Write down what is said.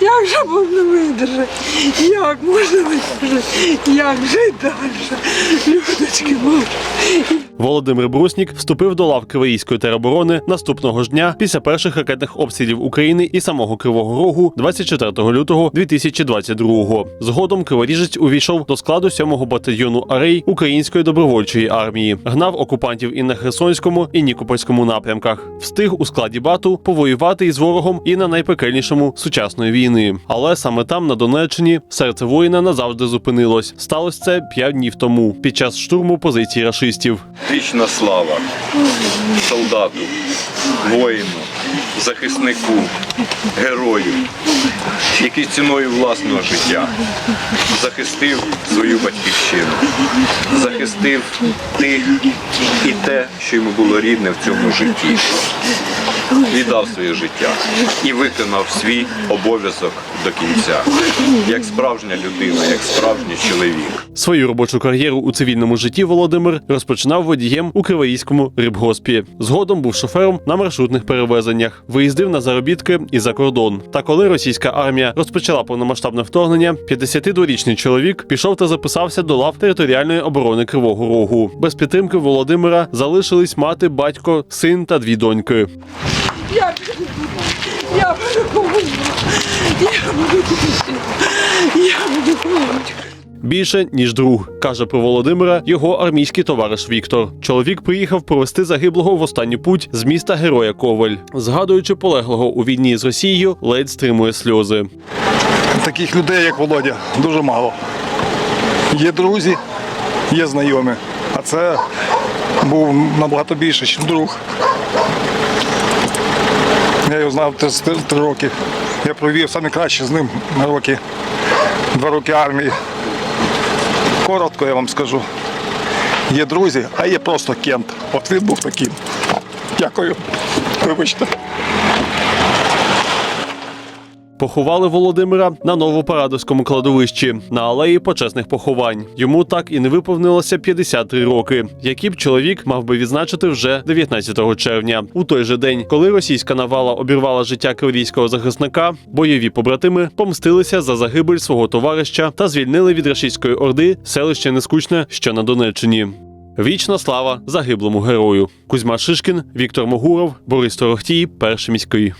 Як же можна видержати? Як можна видержати? Як жити далі? Людочки мої. Володимир Бруснік вступив до лав Кривоїської тероборони наступного ж дня після перших ракетних обстрілів України і самого Кривого Рогу 24 лютого 2022-го. Згодом Криворіжець увійшов до складу 7-го батальйону Арей Української добровольчої армії, гнав окупантів і на Херсонському і Нікопольському напрямках. Встиг у складі бату повоювати із ворогом і на найпекельнішому сучасної війни. Але саме там, на Донеччині, серце воїна назавжди зупинилось. Сталося це п'ять днів тому під час штурму позицій рашистів. Вічна слава солдату, воїну, захиснику, герою, який ціною власного життя захистив свою батьківщину, захистив тих і те, що йому було рідне в цьому житті. Віддав своє життя і виконав свій обов'язок до кінця, як справжня людина, як справжній чоловік. Свою робочу кар'єру у цивільному житті Володимир розпочинав водієм у Кривоїському рибгоспі. Згодом був шофером на маршрутних перевезеннях, виїздив на заробітки і за кордон. Та коли російська армія розпочала повномасштабне вторгнення, 52-річний чоловік пішов та записався до лав територіальної оборони Кривого Рогу. Без підтримки Володимира залишились мати, батько, син та дві доньки. Я я. Більше ніж друг каже про Володимира його армійський товариш Віктор. Чоловік приїхав провести загиблого в останню путь з міста Героя Коваль. Згадуючи полеглого у війні з Росією, ледь стримує сльози. Таких людей, як Володя, дуже мало. Є друзі, є знайомі. А це був набагато більше, ніж друг. Я його знав три, роки. Я провів найкраще з ним роки. Два роки армії. Коротко я вам скажу. Є друзі, а є просто кент. От він був таким. Дякую. Вибачте. Поховали Володимира на Новопарадовському кладовищі на алеї почесних поховань. Йому так і не виповнилося 53 роки, які б чоловік мав би відзначити вже 19 червня. У той же день, коли російська навала обірвала життя кривійського захисника, бойові побратими помстилися за загибель свого товариша та звільнили від російської орди селище Нескучне, що на Донеччині. Вічна слава загиблому герою. Кузьма Шишкін, Віктор Могуров, Борис Торохтій, перший міський.